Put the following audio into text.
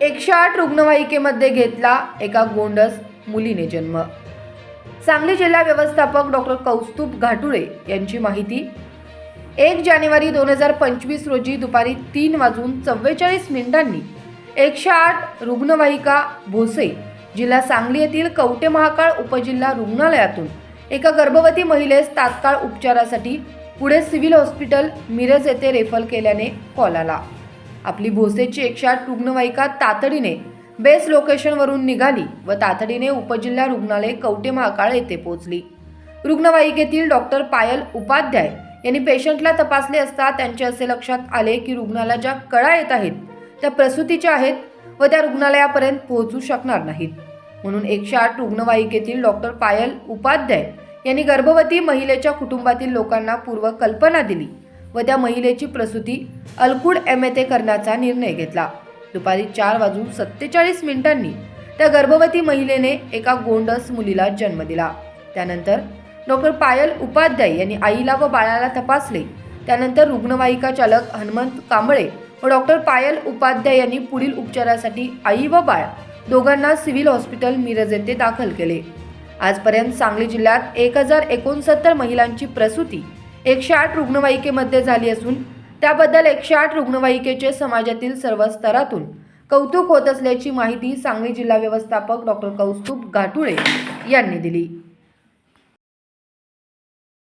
एकशे आठ रुग्णवाहिकेमध्ये घेतला एका गोंडस मुलीने जन्म. सांगली जिल्हा व्यवस्थापक डॉक्टर कौस्तुभ घाटुळे यांची माहिती. एक जानेवारी दोन हजार पंचवीस रोजी दुपारी तीन वाजून चव्वेचाळीस मिनिटांनी एकशे आठ रुग्णवाहिका भोसे जिल्हा सांगली येथील कवटे महाकाळ उपजिल्हा रुग्णालयातून एका गर्भवती महिलेस तात्काळ उपचारासाठी पुढे सिव्हिल हॉस्पिटल मिरज येथे रेफर केल्याने कॉल आला. आपली भोसेची एकशे आठ रुग्णवाहिका तातडीने बेस लोकेशनवरून निघाली व तातडीने उपजिल्हा रुग्णालय कवटे महाकाळ येथे पोहोचली. रुग्णवाहिकेतील डॉक्टर पायल उपाध्याय यांनी पेशंटला तपासले असता त्यांचे असे लक्षात आले की रुग्णाला ज्या कळा येत आहेत त्या प्रसूतीच्या आहेत व त्या रुग्णालयापर्यंत पोहोचू शकणार नाहीत. म्हणून एकशे आठ रुग्णवाहिकेतील डॉक्टर पायल उपाध्याय यांनी गर्भवती महिलेच्या कुटुंबातील लोकांना पूर्व कल्पना दिली. व त्या महिलेची प्रसूती अलकुड एम येथे करण्याचा निर्णय घेतला. दुपारी चार वाजून सत्तेचाळीस मिनिटांनी त्या गर्भवती महिलेने एका गोंडस मुलीला जन्म दिला. त्यानंतर डॉक्टर पायल उपाध्याय यांनी आईला व बाळाला तपासले. त्यानंतर रुग्णवाहिका चालक हनुमंत कांबळे व डॉक्टर पायल उपाध्याय यांनी पुढील उपचारासाठी आई व बाळ दोघांना सिव्हिल हॉस्पिटल मिरज येथे दाखल केले. आजपर्यंत सांगली जिल्ह्यात एक हजार एकोणसत्तर महिलांची प्रसूती एकशे आठ रुग्णवाहिकेमध्ये झाली असून त्याबद्दल एकशे आठ रुग्णवाहिकेचे समाजातील सर्व स्तरातून कौतुक होत असल्याची माहिती सांगली जिल्हा व्यवस्थापक डॉक्टर कौस्तुभ घाटुळे यांनी दिली.